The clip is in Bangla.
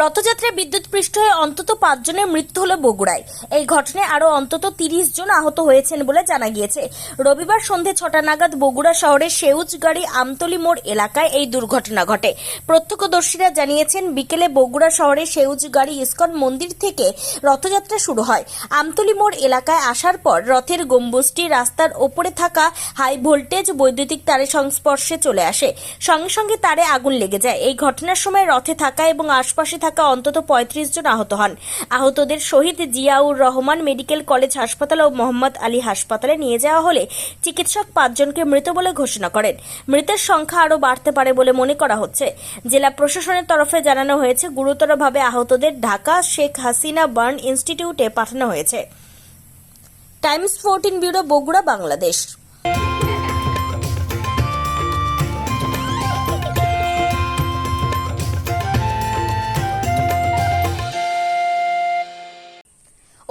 রথযাত্রায় বিদ্যুৎ পৃষ্ঠ হয়ে অন্তত পাঁচজনের মৃত্যু হলো বগুড়ায়। এই ঘটনায় আরও অন্তত তিরিশ জন আহত হয়েছেন বলে জানা গিয়েছে। রবিবার সন্ধে ছটা নাগাদ বগুড়া শহরের সেউজগাড়ি আমতলি মোড় এলাকায় এই দুর্ঘটনা ঘটে। প্রত্যক্ষদর্শীরা জানিয়েছেন, বিকেলে বগুড়া শহরে সেউজগাড়ি ইস্কন মন্দির থেকে রথযাত্রা শুরু হয়। আমতলি মোড় এলাকায় আসার পর রথের গম্বুজটি রাস্তার ওপরে থাকা হাই ভোল্টেজ বৈদ্যুতিক তারের সংস্পর্শে চলে আসে। সঙ্গে সঙ্গে তারে আগুন লেগে যায়। এই ঘটনার সময় রথে থাকা এবং আশপাশে থাকা অন্তত পঁয়ত্রিশ জন আহত হন। আহতদের শহীদ জিয়াউর রহমান মেডিকেল কলেজ হাসপাতাল ও মোহাম্মদ আলী হাসপাতালে নিয়ে যাওয়া হলে চিকিৎসক পাঁচজনকে মৃত বলে ঘোষণা করেন। মৃতের সংখ্যা আরও বাড়তে পারে বলে মনে করা হচ্ছে। জেলা প্রশাসনের তরফে জানানো হয়েছে, গুরুতরভাবে আহতদের ঢাকা শেখ হাসিনা বার্ন ইনস্টিটিউটে পাঠানো হয়েছে। Times fourteen bureau, Bogura, Bangladesh.